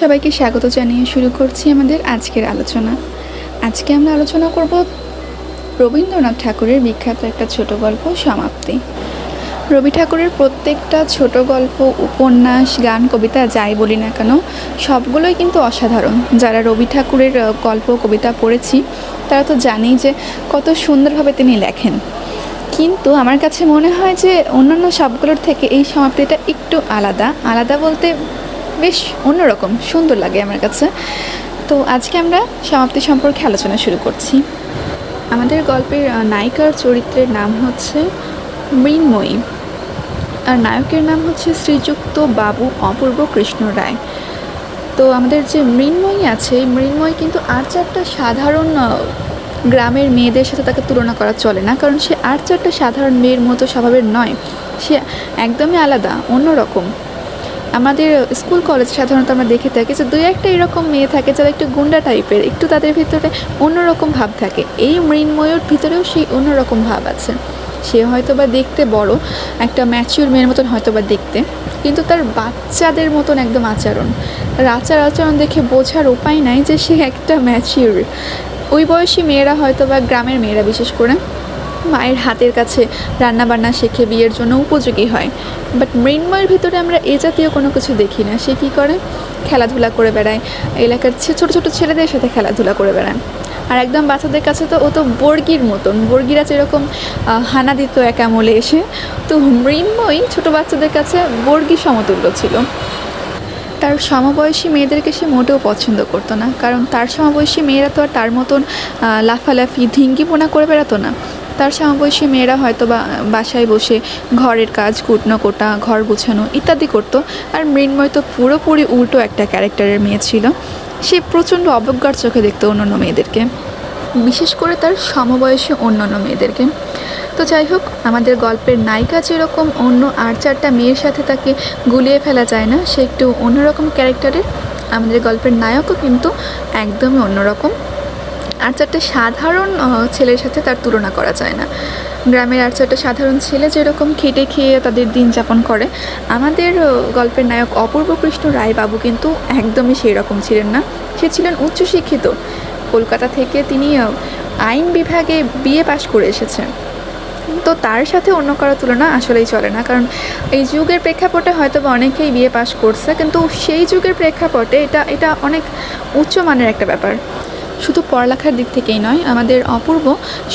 সবাইকে স্বাগত জানিয়ে শুরু করছি আমাদের আজকের আলোচনা। আজকে আমরা আলোচনা করব রবীন্দ্রনাথ ঠাকুরের বিখ্যাত একটা ছোট গল্প, সমাপ্তি। রবি ঠাকুরের প্রত্যেকটা ছোট গল্প, উপন্যাস, গান, কবিতা যাই বলি না কেন, সবগুলোই কিন্তু অসাধারণ। যারা রবি ঠাকুরের গল্প, কবিতা পড়েছি, তারা তো জানেই যে কত সুন্দরভাবে তিনি লেখেন। কিন্তু আমার কাছে মনে হয় যে অন্যান্য সবগুলোর থেকে এই সমাপ্তিটা একটু আলাদা। আলাদা বলতে বেশ অন্যরকম, সুন্দর লাগে আমার কাছে। তো আজকে আমরা সমাপ্তি সম্পর্কে আলোচনা শুরু করছি। আমাদের গল্পের নায়িকার চরিত্রের নাম হচ্ছে মৃন্ময়ী। আর নায়কের নাম হচ্ছে শ্রীযুক্ত বাবু অপূর্ব কৃষ্ণ রায়। তো আমাদের যে মৃন্ময়ী আছে, মৃন্ময়ী কিন্তু আর চারটা সাধারণ গ্রামের মেয়েদের সাথে তাকে তুলনা করা চলে না। কারণ সে আর চারটা সাধারণ মেয়ের মতো স্বভাবের নয়। সে একদমই আলাদা, অন্যরকম। আমাদের স্কুল, কলেজ সাধারণত আমরা দেখে থাকি যে দুই একটা এরকম মেয়ে থাকে যারা একটু গুন্ডা টাইপের একটু তাদের ভিতরে অন্যরকম ভাব থাকে। এই মৃন্ময়ূর ভিতরেও সেই অন্যরকম ভাব আছে। সে হয়তো বা দেখতে বড়, একটা ম্যাচিউর মেয়ের মতন হয়তো বা দেখতে, কিন্তু তার বাচ্চাদের মতন একদম আচরণ। তার আচার আচরণ দেখে বোঝার উপায় নাই যে সে একটা ম্যাচিউর ওই বয়সী মেয়েরা হয়তো বা গ্রামের মেয়েরা বিশেষ করে মায়ের হাতের কাছে রান্না বান্না শেখে, বিয়ের জন্য উপযোগী হয়। বাট মৃন্ময়ের ভিতরে আমরা এ জাতীয় কোনো কিছু দেখি না। সে কী করে? খেলাধুলা করে বেড়ায়। এলাকার ছোটো ছোট ছেলেদের সাথে খেলাধুলা করে বেড়ায়। আর একদম বাচ্চাদের কাছে তো ও তো বর্গির মতন। বর্গিরা যেরকম হানা দিত এক আমলে এসে, তো মৃন্ময়ী ছোট বাচ্চাদের কাছে বর্গি সমতুল্য ছিল। তার সমবয়সী মেয়েদেরকে সে মোটেও পছন্দ করতো না। কারণ তার সমবয়সী মেয়েরা তো আর তার মতন লাফালাফি লাফালাফি, ধিঙ্গিপোনা করে বেড়াতো না। তার সমবয়সী মেয়েরা হয়তো বা, বাসায় বসে ঘরের কাজ, কুটনো কোটা, ঘর গুছানো ইত্যাদি করতো। আর মৃন্ময় তো পুরোপুরি উল্টো একটা ক্যারেক্টারের মেয়ে ছিল। সে প্রচণ্ড অবজ্ঞার চোখে দেখতো অন্যান্য মেয়েদেরকে। বিশেষ করে তার সমবয়সী অন্যান্য মেয়েদেরকে। তো যাই হোক, আমাদের গল্পের নায়িকা যেরকম অন্য আর চারটা মেয়ের সাথে তাকে গুলিয়ে ফেলা যায় না, সে একটু অন্যরকম ক্যারেক্টারের। আমাদের গল্পের নায়কও কিন্তু একদমই অন্যরকম। আর সাধারণ ছেলের সাথে তার তুলনা করা যায় না। গ্রামের আর সাধারণ ছেলে যেরকম খেটে খেয়ে তাদের দিন যাপন করে, আমাদের গল্পের নায়ক অপূর্ব কৃষ্ণ রায় বাবু কিন্তু একদমই সেই রকম ছিলেন না। সে ছিলেন উচ্চশিক্ষিত। কলকাতা থেকে তিনি আইন বিভাগে বিএ পাশ করে এসেছেন। তো তার সাথে অন্য কারও তুলনা আসলেই চলে না, কারণ এই যুগের প্রেক্ষাপটে হয়তো বা অনেকেই বিয়ে পাশ করছে, কিন্তু সেই যুগের প্রেক্ষাপটে এটা এটা অনেক উচ্চমানের একটা ব্যাপার। শুধু পড়ালেখার দিক থেকেই নয়, আমাদের অপূর্ব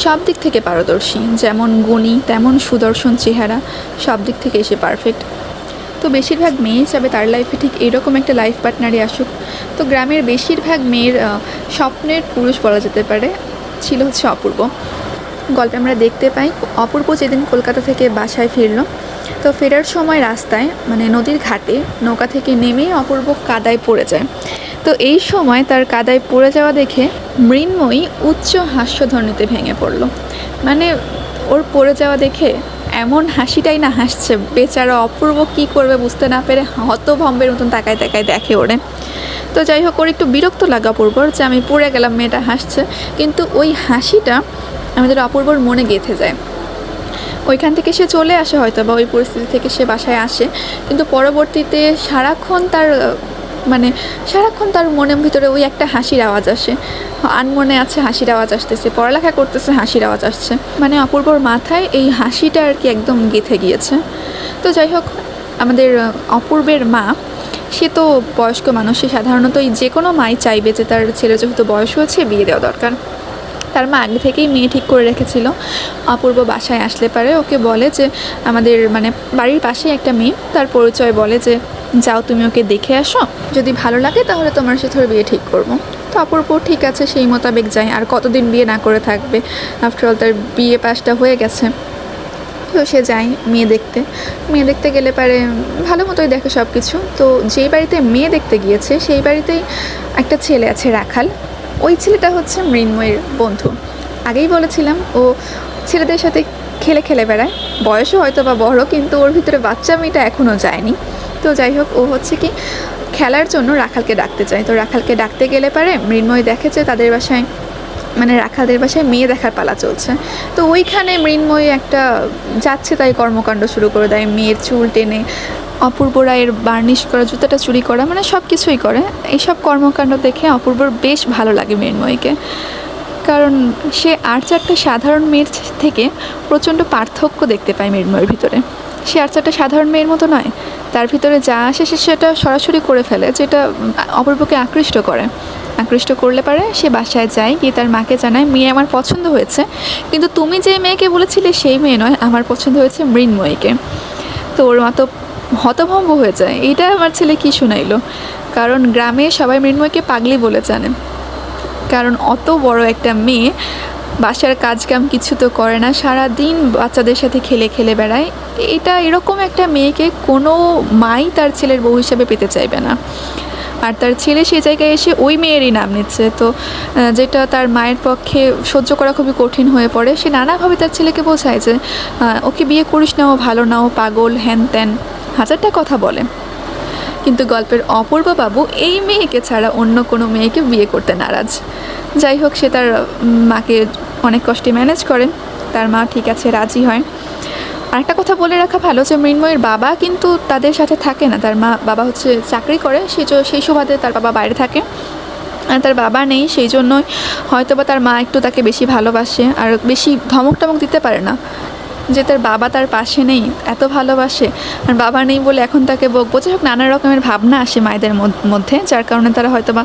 সব দিক থেকে পারদর্শী। যেমন গুণী, তেমন সুদর্শন চেহারা, সব দিক থেকে এসে পারফেক্ট তো বেশিরভাগ মেয়েই চাবে তার লাইফে ঠিক এরকম একটা লাইফ পার্টনারই আসুক। তো গ্রামের বেশিরভাগ মেয়ের স্বপ্নের পুরুষ বলা যেতে পারে, ছিল হচ্ছে অপূর্ব। গল্পে আমরা দেখতে পাই, অপূর্ব যেদিন কলকাতা থেকে বাসায় ফিরল, তো ফেরার সময় রাস্তায় মানে নদীর ঘাটে, নৌকা থেকে নেমেই অপূর্ব কাদায় পড়ে যায়। তো এই সময় তার কাদায় পড়ে যাওয়া দেখে মৃন্ময়ী উচ্চ হাস্যধ্বনিতে ভেঙে পড়ল। মানে ওর পড়ে যাওয়া দেখে এমন হাসিটাই না হাসছে। বেচারা অপূর্ব কি করবে বুঝতে না পেরে হতভম্বের মতন তাকায় তাকায় দেখে ওরে। তো যাই হোক, ওর একটু বিরক্ত লাগা অপূর্বর যে আমি পড়ে গেলাম, মেয়েটা হাসছে। কিন্তু ওই হাসিটা আমাদের অপূর্বর মনে গেঁথে যায়। ওইখান থেকে সে চলে আসে হয়তো বা ওই পরিস্থিতি থেকে সে বাসায় আসে। কিন্তু পরবর্তীতে সারাক্ষণ তার মানে সারাক্ষণ তার মনের ভিতরে ওই একটা হাসির আওয়াজ আসে। আনমনে আছে, হাসির আওয়াজ আসতেছে, পড়ালেখা করতেছে, হাসির আওয়াজ আসছে। মানে অপূর্বর মাথায় এই হাসিটা আর কি একদম গেঁথে গিয়েছে। তো যাই হোক, আমাদের অপূর্বের মা, সে তো বয়স্ক মানুষ সে সাধারণত যে কোনো মাই চাইবে যে তার ছেলে যেহেতু বয়স হয়েছে, বিয়ে দেওয়া দরকার। তার মা আগে থেকেই মেয়ে ঠিক করে রেখেছিল। অপূর্ব বাসায় আসলে পারে, ওকে বলে যে, আমাদের মানে বাড়ির পাশেই একটা মেয়ে। তার পরিচয় বলে যে, যাও তুমি ওকে দেখে আসো। যদি ভালো লাগে তাহলে তোমার সাথে বিয়ে ঠিক করব। তো অপূর্ব, ঠিক আছে, সেই মোতাবেক যায় আর কতদিন বিয়ে না করে থাকবে? আফটারঅল তার বিয়ে পাশটা হয়ে গেছে। তো সে যায় মেয়ে দেখতে। মেয়ে দেখতে গেলে পারে, ভালো মতোই দেখে সব কিছু তো যেই বাড়িতে মেয়ে দেখতে গিয়েছে, সেই বাড়িতেই একটা ছেলে আছে, রাখাল। ওই ছেলেটা হচ্ছে মৃন্ময়ের বন্ধু। আগেই বলেছিলাম, ও ছেলেদের সাথে খেলে খেলে বেড়ায়। বয়সও হয়তো বা বড়, কিন্তু ওর ভিতরে বাচ্চা মেয়েটা এখনও যায়নি। তো যাই হোক, ও হচ্ছে কি খেলার জন্য রাখালকে ডাকতে চায়। তো রাখালকে ডাকতে গেলে পারে মৃন্ময় দেখে যে তাদের বাসায় মানে রাখালদের বাসায় মেয়ে দেখার পালা চলছে। তো ওইখানে মৃন্ময়ী একটা যাচ্ছে, তাই কর্মকাণ্ড শুরু করে দেয়। মেয়ের চুল টেনে অপূর্ব রায়ের বার্নিশ করা জুতাটা চুরি করা মানে সব কিছুই করে। এইসব কর্মকাণ্ড দেখে অপূর্বর বেশ ভালো লাগে মৃন্ময়ীকে। কারণ সে আর চারটা সাধারণ মেয়ের থেকে প্রচণ্ড পার্থক্য দেখতে পায় মৃন্ময়ের ভিতরে। সে আর চারটা সাধারণ মেয়ের মতো নয়। তার ভিতরে যা আসে সে সেটা সরাসরি করে ফেলে, যেটা অপূর্বকে আকৃষ্ট করে। আকৃষ্ট করলে পারে সে বাসায় যায়, গিয়ে তার মাকে জানায়, মেয়ে আমার পছন্দ হয়েছে। কিন্তু তুমি যে মেয়েকে বলেছিলে সেই মেয়ে নয়, আমার পছন্দ হয়েছে মৃন্ময়ীকে। তো ওর মা তো হতভম্ব হয়ে যায়। এইটা আমার ছেলে কি শোনাইলো? কারণ গ্রামে সবাই মৃন্ময়কে পাগলি বলে জানে। কারণ অত বড় একটা মেয়ে, বাসার কাজকাম কিছু তো করে না সারা দিন বাচ্চাদের সাথে খেলে খেলে বেড়ায়। এটা এরকম একটা মেয়েকে কোনো মাই তার ছেলের বউ হিসাবে পেতে চাইবে না। আর তার ছেলে সেই জায়গায় এসে ওই মেয়েরই নাম নিচ্ছে। তো যেটা তার মায়ের পক্ষে সহ্য করা খুবই কঠিন হয়ে পড়ে, সে নানাভাবে তার ছেলেকে বোঝায় যে ওকে বিয়ে করিস না, ও ভালো না, ও পাগল, হ্যান ত্যান। হাজারটা কথা বলে। কিন্তু গল্পের অপূর্ব বাবু এই মেয়েকে ছাড়া অন্য কোনো মেয়েকে বিয়ে করতে নারাজ। যাই হোক, সে তার মাকে অনেক কষ্টে ম্যানেজ করে। তার মা ঠিক আছে, রাজি হয়। আর একটা কথা বলে রাখা ভালো যে, মৃন্ময়ের বাবা কিন্তু তাদের সাথে থাকে না। তার মা, বাবা হচ্ছে চাকরি করে জ- সেই সুবাদে তার বাবা বাইরে থাকে। আর তার বাবা নেই, সেই জন্যই হয়তো বা তার মা একটু তাকে বেশি ভালোবাসে, আর বেশি ধমক টমক দিতে পারে না। যে তার বাবা তার পাশে নেই, এত ভালোবাসে। আর বাবা নেই বলে এখন তাকে বকবো। যাই হোক, নানা রকমের ভাবনা আসে মায়েদের মধ্যে, যার কারণে তারা হয়তো বা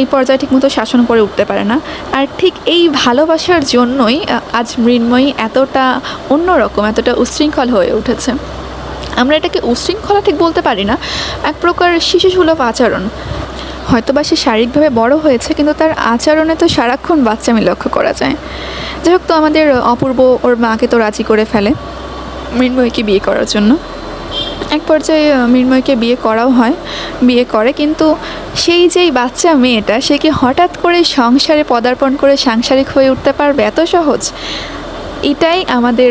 এই পর্যায়ে ঠিকমতো শাসন করে উঠতে পারে না। আর ঠিক এই ভালোবাসার জন্যই আজ মৃন্ময়ী এতটা অন্যরকম, এতটা উচ্ছৃঙ্খল হয়ে উঠেছে। আমরা এটাকে উচ্ছৃঙ্খলা ঠিক বলতে পারি না। এক প্রকার শিশুসুলভ আচরণ। হয়তোবা সে শারীরিকভাবে বড় হয়েছে, কিন্তু তার আচরণে তো সারাক্ষণ বাচ্চামি লক্ষ্য করা যায়। যাই হোক তো আমাদের অপূর্ব ওর মাকে তো রাজি করে ফেলে মৃন্ময়ীকে বিয়ে করার জন্য। এক পর্যায়ে মৃন্ময়কে বিয়ে করাও হয়, বিয়ে করে কিন্তু সেই যেই বাচ্চা মেয়েটা, সে কি হঠাৎ করে সংসারে পদার্পণ করে সাংসারিক হয়ে উঠতে পারবে? এত সহজ। এটাই আমাদের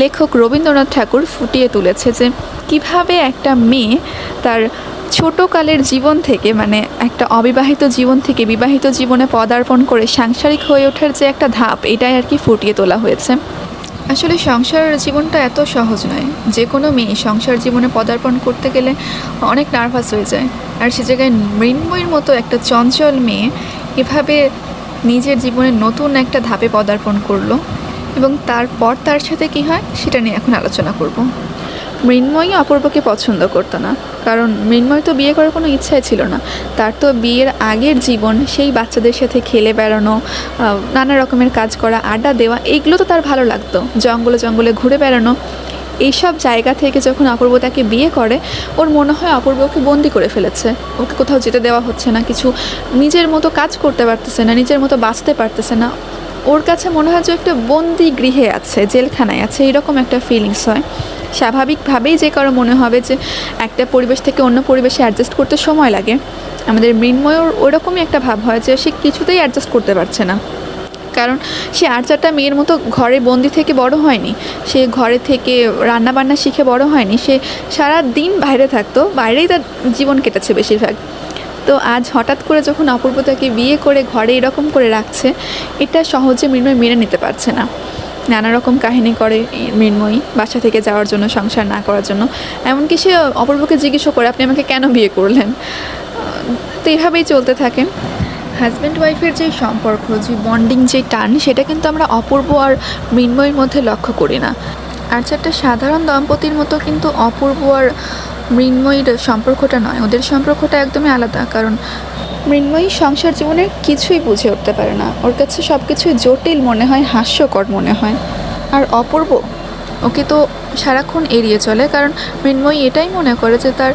লেখক রবীন্দ্রনাথ ঠাকুর ফুটিয়ে তুলেছে যে কীভাবে একটা মেয়ে তার ছোটোকালের জীবন থেকে মানে একটা অবিবাহিত জীবন থেকে বিবাহিত জীবনে পদার্পণ করে সাংসারিক হয়ে ওঠার যে একটা ধাপ, এটাই আর কি ফুটিয়ে তোলা হয়েছে। আসলে সংসার জীবনটা এত সহজ নয়। যে কোনো মেয়ে সংসার জীবনে পদার্পণ করতে গেলে অনেক নার্ভাস হয়ে যায়। আর সে জায়গায় মৃন্ময়ীর মতো একটা চঞ্চল মেয়ে এভাবে নিজের জীবনে নতুন একটা ধাপে পদার্পণ করল এবং তারপর তার সাথে কি হয়, সেটা নিয়ে এখন আলোচনা করব। মৃন্ময়ী অপূর্বকে পছন্দ করতো না, কারণ মৃন্ময় তো বিয়ে করার কোনো ইচ্ছাই ছিল না। তার তো বিয়ের আগের জীবন, সেই বাচ্চাদের সাথে খেলে বেড়ানো নানা রকমের কাজ করা, আড্ডা দেওয়া এইগুলো তো তার ভালো লাগতো। জঙ্গলে জঙ্গলে ঘুরে বেড়ানো, এইসব জায়গা থেকে যখন অপূর্ব তাকে বিয়ে করে, ওর মনে হয় অপূর্ব ওকে বন্দি করে ফেলেছে। ওকে কোথাও যেতে দেওয়া হচ্ছে না, কিছু নিজের মতো কাজ করতে পারতেছে না, নিজের মতো বাঁচতে পারতেছে না। ওর কাছে মনে হয় যে একটা বন্দি গৃহে আছে, জেলখানায় আছে, এরকম একটা ফিলিংস হয়। স্বাভাবিকভাবেই যে কারও মনে হবে যে একটা পরিবেশ থেকে অন্য পরিবেশে অ্যাডজাস্ট করতে সময় লাগে। আমাদের মৃন্ময়র ওরকমই একটা ভাব হয় যে সে কিছুতেই অ্যাডজাস্ট করতে পারছে না। কারণ সে আর চারটা মেয়ের মতো ঘরে বন্দি থেকে বড় হয়নি। সে ঘরে থেকে রান্না বান্না শিখে বড় হয়নি। সে সারা দিন বাইরে থাকতো, বাইরেই তার জীবন কেটেছে বেশিরভাগ। তো আজ হঠাৎ করে যখন অপূর্ব তাকে বিয়ে করে ঘরে এরকম করে রাখছে, এটা সহজে মৃন্ময় মেনে নিতে পারছে না। নানা রকম কাহিনী করে মৃন্ময়ী বাসা থেকে যাওয়ার জন্য, সংসার না করার জন্য। এমনকি সে অপূর্বকে জিজ্ঞেসও করে, আপনি আমাকে কেন বিয়ে করলেন? তো এইভাবেই চলতে থাকে। হাজব্যান্ড ওয়াইফের যে সম্পর্ক, যে বন্ডিং যে টান, সেটা কিন্তু আমরা অপূর্ব আর মৃন্ময়ের মধ্যে লক্ষ্য করি না। আর চারটা সাধারণ দম্পতির মতো কিন্তু অপূর্ব আর মৃন্ময়ীর সম্পর্কটা নয়। ওদের সম্পর্কটা একদমই আলাদা। কারণ মৃন্ময়ী সংসার জীবনের কিছুই বুঝে উঠতে পারে না। ওর কাছে সব কিছুই জটিল মনে হয়, হাস্যকর মনে হয়। আর অপূর্ব, ওকে তো সারাক্ষণ এড়িয়ে চলে, কারণ মৃন্ময়ী এটাই মনে করে যে তার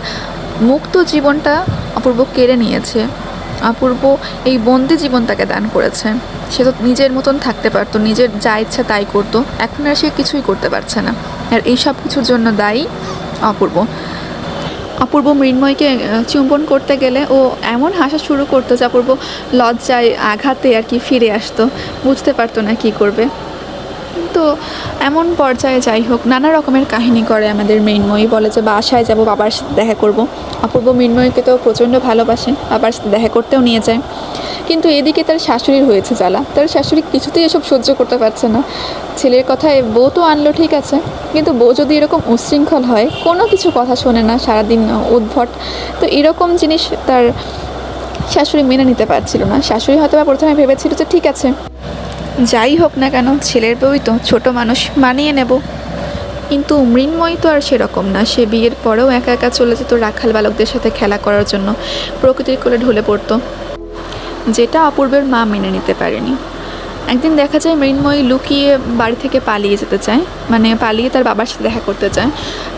মুক্ত জীবনটা অপূর্ব কেড়ে নিয়েছে। অপূর্ব এই বন্দি জীবন তাকে দান করেছে। সে তো নিজের মতন থাকতে পারতো, নিজের যা ইচ্ছা তাই করতো। এখন আর সে কিছুই করতে পারছে না। আর এই সব কিছুর জন্য দায়ী অপূর্ব। অপূর্ব মৃন্ময়কে চুম্বন করতে গেলে ও এমন হাসা শুরু করতো যে অপূর্ব লজ্জায় আঘাতে আর কি ফিরে আসতো। বুঝতে পারতো না কি করবে। তো এমন পর্যায়ে যাই হোক, নানা রকমের কাহিনী করে আমাদের মৃন্ময়ী। বলে যে বাসায় যাব, বাবার সাথে দেখা করব। অপূর্ব মৃন্ময়ীকে তো প্রচণ্ড ভালোবাসে, বাবার সাথে দেখা করতেও নিয়ে যায়। কিন্তু এদিকে তার শাশুড়ির হয়েছে জ্বালা। তার শাশুড়ি কিছুতেই এসব সহ্য করতে পারছে না। ছেলের কথায় বউ তো আনলো, ঠিক আছে। কিন্তু বউ যদি এরকম উচ্ছৃঙ্খল হয়, কোনো কিছু কথা শোনে না, সারাদিন উদ্ভট। তো এরকম জিনিস তার শাশুড়ি মেনে নিতে পারছিল না। শাশুড়ি হয়তো বা প্রথমে ভেবেছিল যে, ঠিক আছে, যাই হোক না কেন, ছেলের বউই তো ছোট মানুষ, মানিয়ে নেব। কিন্তু মৃন্ময় তো আর সেরকম না। সে বিয়ের পরেও একা একা চলে যেত রাখাল বালকদের সাথে খেলা করার জন্য। প্রকৃতির কোলে ঢলে পড়তো। যেটা অপূর্বের মা মেনে নিতে পারেনি। একদিন দেখা যায় মৃন্ময়ী লুকিয়ে বাড়ি থেকে পালিয়ে যেতে চায় মানে পালিয়ে তার বাবার সাথে দেখা করতে চায়।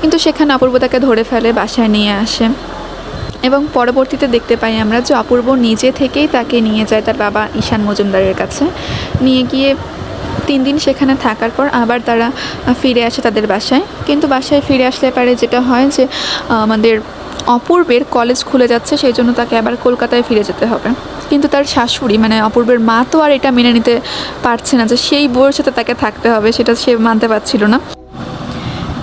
কিন্তু সেখানে অপূর্ব তাকে ধরে ফেলে, বাসায় নিয়ে আসে। এবং পরবর্তীতে দেখতে পাই আমরা যে অপূর্ব নিজে থেকেই তাকে নিয়ে যায় তার বাবা ঈশান মজুমদারের কাছে। নিয়ে গিয়ে তিন দিন সেখানে থাকার পর আবার তারা ফিরে আসে তাদের বাসায়। কিন্তু বাসায় ফিরে আসলে পারে যেটা হয় যে আমাদের অপূর্বের কলেজ খুলে যাচ্ছে, সেই জন্য তাকে আবার কলকাতায় ফিরে যেতে হবে। কিন্তু তার শাশুড়ি মানে অপূর্বের মা তো আর এটা মেনে নিতে পারছে না যে সেই বউয়ের সাথে তাকে থাকতে হবে, সেটা সে মানতে পারছিল না।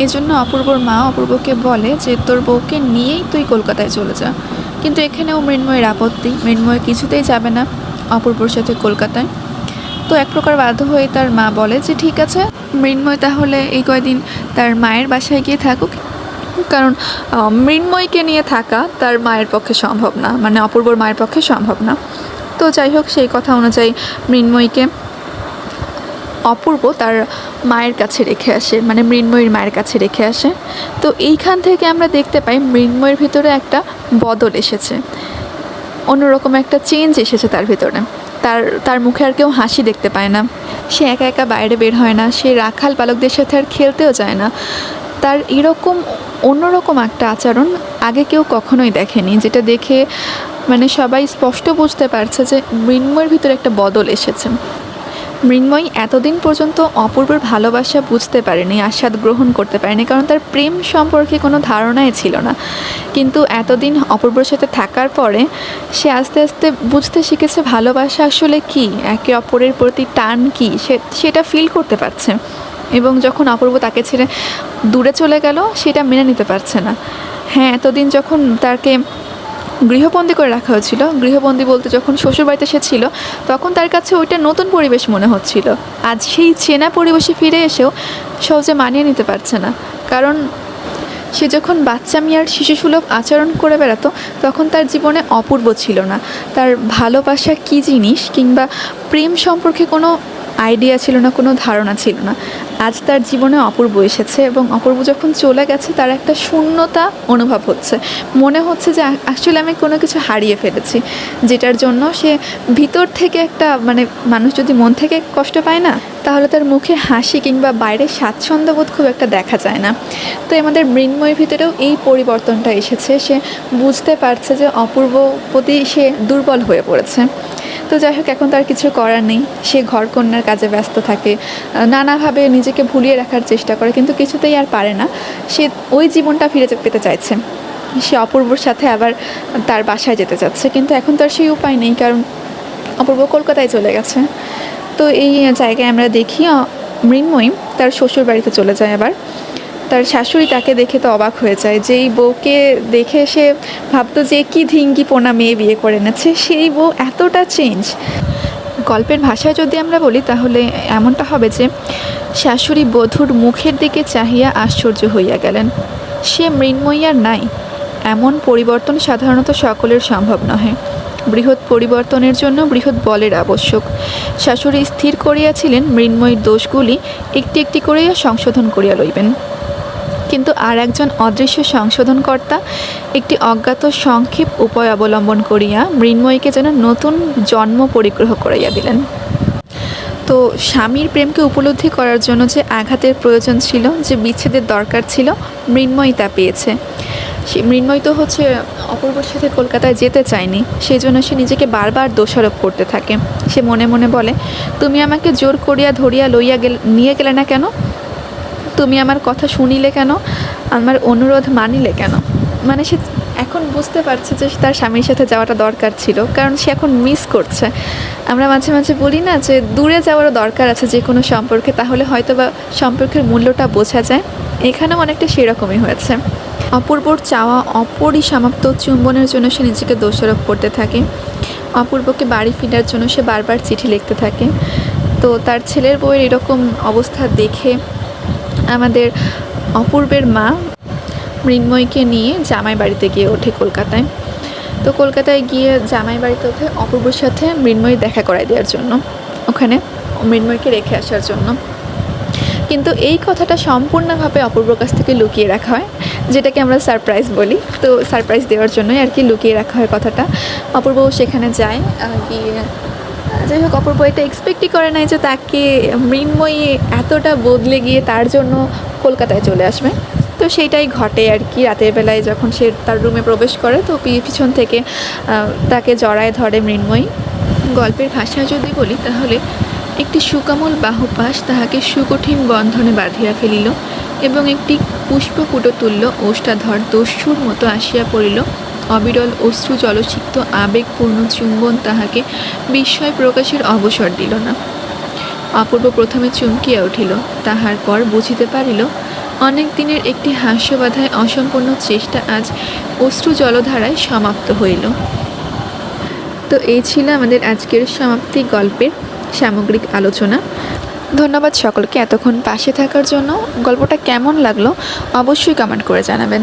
এজন্য অপূর্বর মা অপূর্বকে বলে যে, তোর বউকে নিয়েই তুই কলকাতায় চলে যা। কিন্তু এখানেও মৃন্ময়ের আপত্তি, মৃন্ময় কিছুতেই যাবে না অপূর্বর সাথে কলকাতায়। তো এক প্রকার বাধ্য হয়ে তার মা বলে যে, ঠিক আছে, মৃন্ময় তাহলে এই কয়দিন তার মায়ের বাসায় গিয়ে থাকুক। কারণ মৃন্ময়কে নিয়ে থাকা তার মায়ের পক্ষে সম্ভব না মানে অপূর্বর মায়ের পক্ষে সম্ভব না। তো যাই হোক, সেই কথা অনুযায়ী মৃন্ময়ীকে অপূর্ব তার মায়ের কাছে রেখে আসে মানে মৃন্ময়ীর মায়ের কাছে রেখে আসে। তো এইখান থেকে আমরা দেখতে পাই মৃন্ময়ের ভিতরে একটা বদল এসেছে। অন্যরকম একটা চেঞ্জ এসেছে তার ভিতরে। তার তার মুখে আর কেউ হাসি দেখতে পায় না। সে একা একা বাইরে বের হয় না, সে রাখাল বালকদের সাথে আর খেলতেও যায় না। তার এরকম অন্যরকম একটা আচরণ আগে কেউ কখনোই দেখেনি, যেটা দেখে মানে সবাই স্পষ্ট বুঝতে পারছে যে মৃন্ময়ের ভিতরে একটা বদল এসেছে। মৃন্ময়ী এতদিন পর্যন্ত অপূর্বের ভালোবাসা বুঝতে পারেনি, আস্বাদ গ্রহণ করতে পারেনি, কারণ তার প্রেম সম্পর্কে কোনো ধারণাই ছিল না। কিন্তু এতদিন অপূর্বর সাথে থাকার পরে সে আস্তে আস্তে বুঝতে শিখেছে ভালোবাসা আসলে কি, একে অপরের প্রতি টান কি সেটা ফিল করতে পারছে। এবং যখন অপূর্ব তাকে ছেড়ে দূরে চলে গেল, সেটা মেনে নিতে পারছে না। হ্যাঁ এতদিন যখন তাকে গৃহবন্দী করে রাখা হয়েছিল, গৃহবন্দী বলতে যখন শ্বশুরবাড়িতে সে ছিল, তখন তার কাছে ওইটা নতুন পরিবেশ মনে হচ্ছিল। আজ সেই চেনা পরিবেশে ফিরে এসেও সহজে মানিয়ে নিতে পারছে না। কারণ সে যখন বাচ্চা মিয়ার শিশুসুলভ আচরণ করে বেড়াতো, তখন তার জীবনে অপূর্ব ছিল না। তার ভালোবাসা কী জিনিস কিংবা প্রেম সম্পর্কে কোনো আইডিয়া ছিল না, কোনো ধারণা ছিল না। আজ তার জীবনে অপূর্ব এসেছে এবং অপূর্ব যখন চলে গেছে, তার একটা শূন্যতা অনুভব হচ্ছে। মনে হচ্ছে যে আসলে আমি কোনো কিছু হারিয়ে ফেলেছি, যেটার জন্য সে ভিতর থেকে একটা মানে মানুষ যদি মন থেকে কষ্ট পায় না, তাহলে তার মুখে হাসি কিংবা বাইরে স্বাচ্ছন্দ্যবোধ খুব একটা দেখা যায় না। তো আমাদের মৃন্ময়ের ভিতরেও এই পরিবর্তনটা এসেছে। সে বুঝতে পারছে যে অপূর্ব প্রতি সে দুর্বল হয়ে পড়েছে। তো যাই হোক, এখন তার কিছু করার নেই। সে ঘর কন্যার কাজে ব্যস্ত থাকে নানাভাবে নিজেকে ভুলিয়ে রাখার চেষ্টা করে, কিন্তু কিছুতেই আর পারে না। সে ওই জীবনটা ফিরে পেতে চাইছে। সে অপূর্বর সাথে আবার তার বাসায় যেতে চাচ্ছে, কিন্তু এখন তার সেই উপায় নেই, কারণ অপূর্ব কলকাতায় চলে গেছে। তো এই জায়গায় আমরা দেখি মৃন্ময়ী তার শ্বশুর বাড়িতে চলে যায় আবার। তার শাশুড়ি তাকে দেখে তো অবাক হয়ে যায় যেই বউকে দেখে সে ভাবতো যে কি ধিঙ্গি পোনা মেয়ে বিয়ে করে এনেছে। সেই বউ এতটা চেঞ্জ গল্পের ভাষায় যদি আমরা বলি তাহলে এমনটা হবে যে শাশুড়ি বধূর মুখের দিকে চাহিয়া আশ্চর্য হইয়া গেলেন। সে মৃন্ময়ী আর নাই। এমন পরিবর্তন সাধারণত সকলের সম্ভব নহে। বৃহৎ পরিবর্তনের জন্য বৃহৎ বলের আবশ্যক। শাশুড়ি স্থির করিয়াছিলেন মৃন্ময়ীর দোষগুলি একটি একটি করিয়া সংশোধন করিয়া লইবেন। কিন্তু আর একজন অদৃশ্য সংশোধনকর্তা একটি অজ্ঞাত সংক্ষেপ উপায় অবলম্বন করিয়া মৃন্ময়ীকে যেন নতুন জন্ম পরিগ্রহ করাইয়া দিলেন। তো স্বামীর প্রেমকে উপলব্ধি করার জন্য যে আঘাতের প্রয়োজন ছিল, যে বিচ্ছেদের দরকার ছিল, মৃন্ময়ী তা পেয়েছে। সে মৃন্ময়ী তো হচ্ছে অপূর্বর সাথে কলকাতায় যেতে চায়নি সেই জন্য সে নিজেকে বারবার দোষারোপ করতে থাকে। সে মনে মনে বলে, তুমি আমাকে জোর করিয়া ধরিয়া লইয়া গেলে, নিয়ে গেলে না কেন? তুমি আমার কথা শুনিলে কেন? আমার অনুরোধ মানিলে কেন? মানে সে এখন বুঝতে পারছে যে তার স্বামীর সাথে যাওয়াটা দরকার ছিল, কারণ সে এখন মিস করছে। আমরা মাঝে মাঝে বলি না যে দূরে যাওয়ারও দরকার আছে যে কোনো সম্পর্কে, তাহলে হয়তো বা সম্পর্কের মূল্যটা বোঝা যায়। এখানেও অনেকটা সেরকমই হয়েছে। অপূর্বর চাওয়া, অপরিসমাপ্ত চুম্বনের জন্য সে নিজেকে দোষারোপ করতে থাকে। অপূর্বকে বাড়ি ফেরার জন্য সে বারবার চিঠি লিখতে থাকে। তো তার ছেলের বউয়ের এরকম অবস্থা দেখে আমাদের অপূর্বের মা মৃন্ময়কে নিয়ে জামাই বাড়িতে গিয়ে ওঠে কলকাতায়। তো কলকাতায় গিয়ে জামাই বাড়িতে ওঠে অপূর্বর সাথে মৃন্ময় দেখা করায় দেওয়ার জন্য ওখানে, মৃন্ময়কে রেখে আসার জন্য। কিন্তু এই কথাটা সম্পূর্ণভাবে অপূর্বর কাছ থেকে লুকিয়ে রাখা হয়, যেটাকে আমরা সারপ্রাইজ বলি। তো সারপ্রাইজ দেওয়ার জন্যই আর কি লুকিয়ে রাখা হয় কথাটা। অপূর্ব সেখানে যায় গিয়ে যাই হোক, অপূর্ব এটা এক্সপেক্টই করে নাই যে তাকে মৃন্ময়ী এতটা বদলে গিয়ে তার জন্য কলকাতায় চলে আসবে। তো সেইটাই ঘটে আর কি, রাতের বেলায় যখন সে তার রুমে প্রবেশ করে, তো পিছন থেকে তাকে জড়ায় ধরে মৃন্ময়ী। গল্পের ভাষা যদি বলি তাহলে, একটি সুকমল বাহুপাশ তাহাকে সুকঠিন বন্ধনে বাঁধিয়া ফেলিল এবং একটি পুষ্পপুট তুল্য ওষ্ঠাধর দস্যুর মতো আসিয়া পড়িল। অবিরল অশ্রু জলসিক্ত আবেগপূর্ণ চুম্বন তাহাকে বিস্ময় প্রকাশের অবসর দিল না। অপূর্ব প্রথমে চমকিয়া উঠিল, তাহার পর বুঝিতে পারিল, অনেক দিনের একটি হাস্যবাধায় অসম্পূর্ণ চেষ্টা আজ অশ্রু জলধারায় সমাপ্ত হইল। তো এই ছিল আমাদের আজকের সমাপ্তি গল্পের সামগ্রিক আলোচনা। ধন্যবাদ সকলকে এতক্ষণ পাশে থাকার জন্য। গল্পটা কেমন লাগল অবশ্যই কমেন্ট করে জানাবেন।